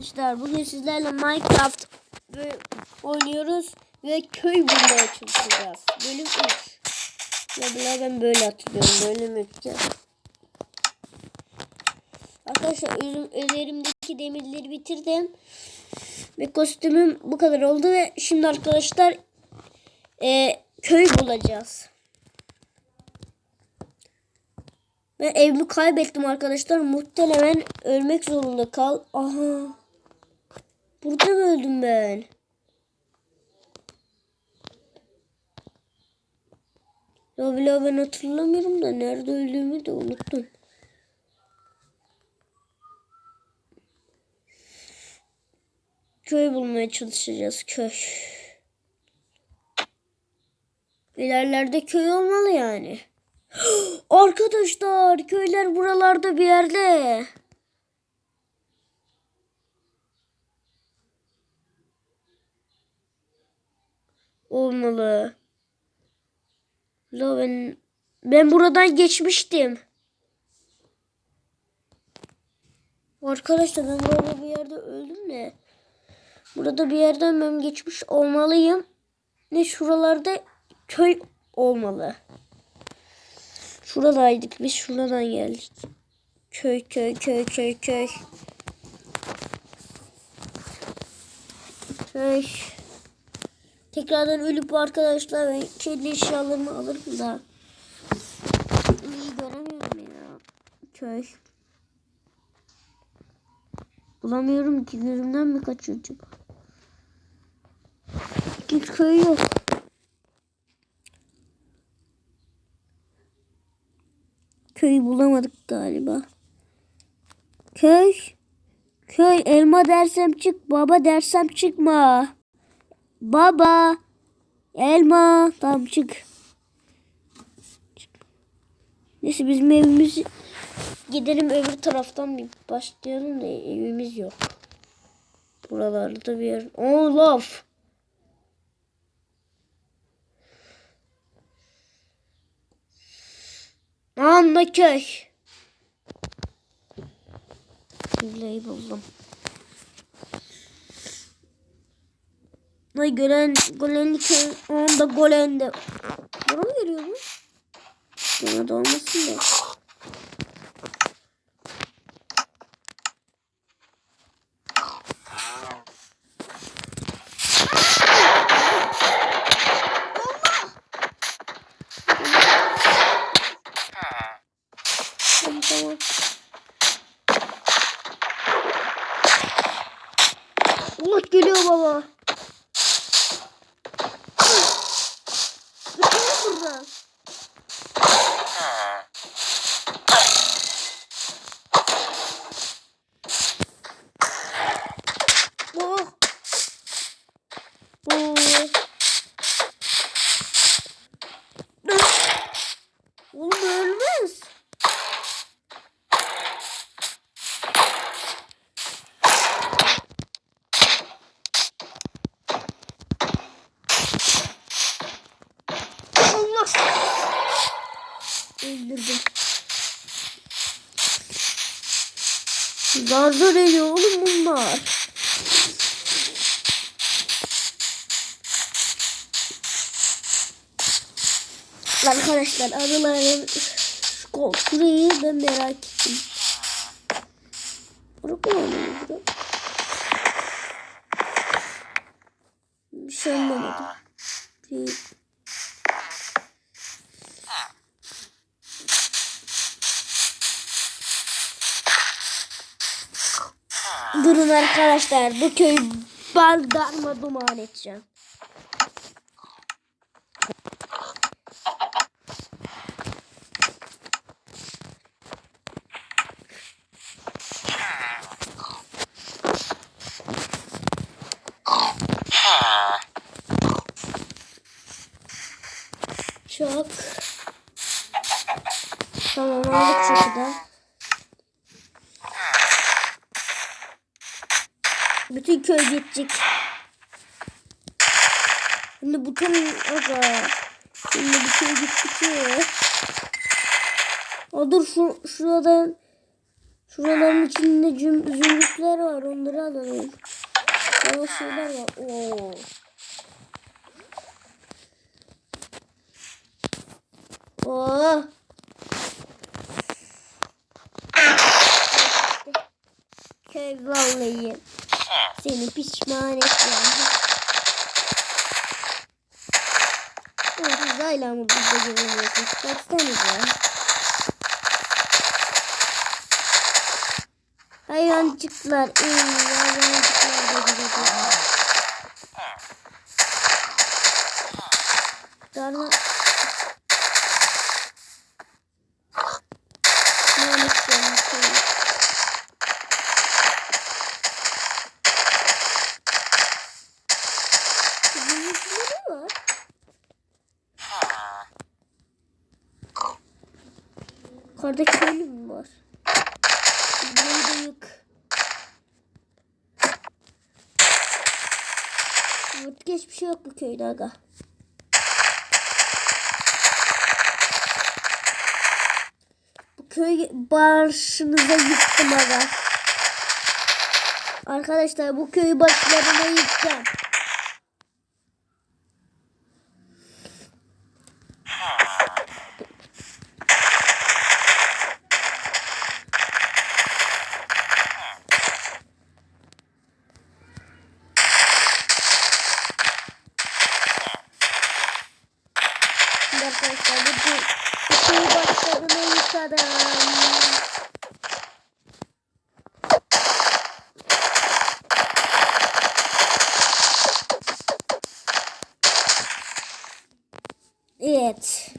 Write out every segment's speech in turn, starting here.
Arkadaşlar bugün sizlerle Minecraft oynuyoruz ve köy bulmaya çalışacağız. Bölüm 3. Ya ben böyle hatırlıyorum. Bölüm 3'te. Arkadaşlar üzerimdeki demirleri bitirdim. Ve kostümüm bu kadar oldu ve şimdi arkadaşlar e, köy bulacağız. Ve evimi kaybettim arkadaşlar. Muhtemelen ölmek zorunda kal. Aha. Burada mı öldüm ben? Ya bile ben hatırlamıyorum da nerede öldüğümü de unuttum. Köy bulmaya çalışacağız köy. İlerlerde köy olmalı yani. Arkadaşlar köyler buralarda bir yerde. Olmalı. La ben ben buradan geçmiştim. Arkadaşlar ben burada bir yerde öldüm de. Burada bir yerden ben geçmiş olmalıyım. Ne şuralarda köy olmalı. Şuradaydık biz şuradan geldik. Köy köy köy köy köy. Köy. Tekrardan ölüp arkadaşlar ben kendi eşyalarımı alırım da. İyi göremiyorum ya. Köy. Bulamıyorum ki gözümden mi kaçıyor acaba? Hiç köy yok. Köyü bulamadık galiba. Köy. Köy elma dersem çık, baba dersem çıkma. Baba. Elma. Tamam çık. Neyse bizim evimiz gidelim öbür taraftan bir başlayalım da evimiz yok. Buralarda bir yer. Oh love. Anla köy. Villayı buldum. Ay gölen, gölenli köy. Anda golende. Bana mı geliyor bu? Bana da olmasın da. Tamam tamam. Allah geliyor baba. Gitsene buradan. Oh. Oh. Oğlum ölmez. Allah. Öldürdüm. Zar zor ediyor oğlum bunlar. Arkadaşlar arıların şurayı ben merak ettim. Burası mı burada? Bir şey anlamadım. Bir... Durun arkadaşlar bu köyü ben darma duman edeceğim. Çok. Tamam aldık şurada. Bütün köy gidecek. Şimdi bütün aga. Şimdi bir köy gitti ki. Dur şu şuradan Şuraların içinde cüm, zümrütler var. Onları alalım. Bana şeyler var. Oo. Oo. Köy vallahi seni pişman etmem. Evet, hala mı burada görünüyorsunuz? Baksanıza. Hayvancıklar, ey hayvancıklar da girecek. Darma... Ne istiyorum seni? Bunun içinde ne var? Yukarıda köylü mü var? Burayı da yık. Evet, hiçbir şey yok bu köyde aga. Bu köy başınıza yıktım aga. Arkadaşlar bu köyü başlarına yıktım. Şimdi arkadaşlar bu, bu, bu köyü başlarına yıkadım. Evet.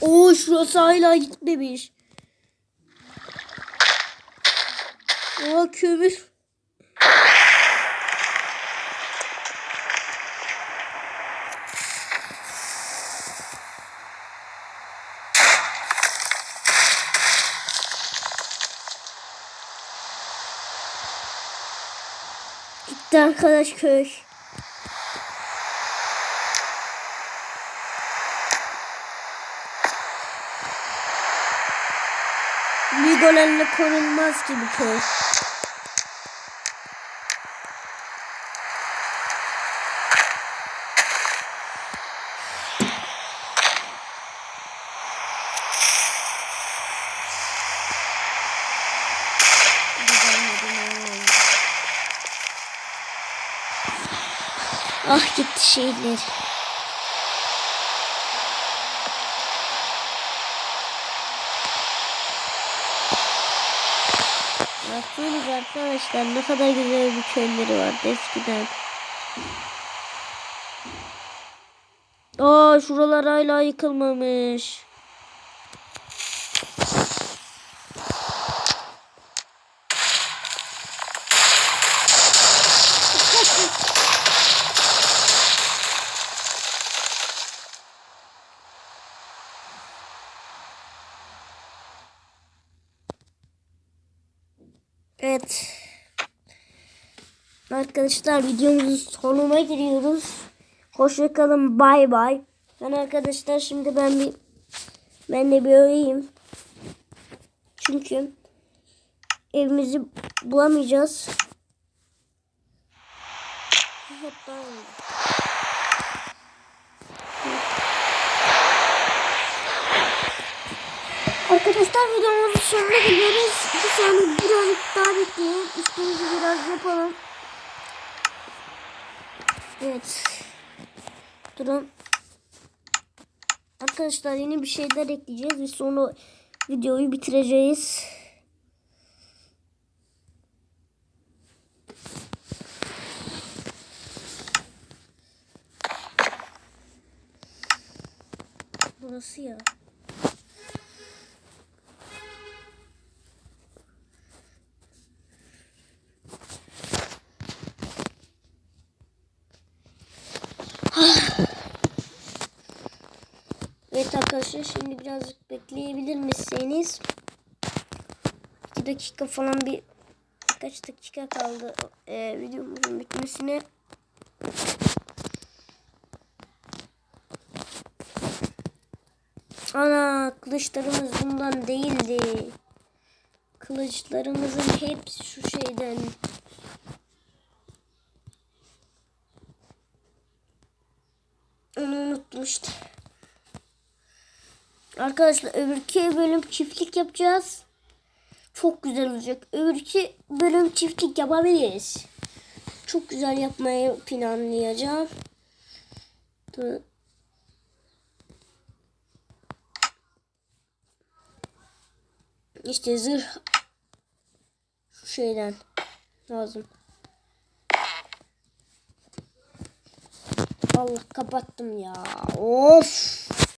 Oo şurası hala gitmemiş. Oo kömür. Gitti arkadaş köy. Migolenle korunmaz gibi köy. Ah gitti şeyler. Baksanız arkadaşlar ne kadar güzel bir köyleri vardı eskiden. Aa şuralar hala yıkılmamış. Evet. Arkadaşlar videomuzun sonuna giriyoruz. Hoşça kalın. Bay bay. Ben arkadaşlar şimdi ben bir ben de bir uyuyayım. Çünkü evimizi bulamayacağız. Arkadaşlar videomuzun sonuna geliyoruz. Bir saniye birazcık daha bekleyin. İşimizi biraz yapalım. Evet. Durun. Arkadaşlar yeni bir şeyler ekleyeceğiz ve sonra videoyu bitireceğiz. Burası ya. Evet arkadaşlar şimdi birazcık bekleyebilir misiniz? 2 dakika falan bir kaç dakika kaldı e, videomuzun bitmesine. Ana kılıçlarımız bundan değildi. Kılıçlarımızın hepsi şu şeyden. Onu unuttum işte. Arkadaşlar öbürki bölüm çiftlik yapacağız. Çok güzel olacak. Öbürki bölüm çiftlik yapabiliriz. Çok güzel yapmayı planlayacağım. Dur. İşte zırh şu şeyden lazım. Allah kapattım ya. Of.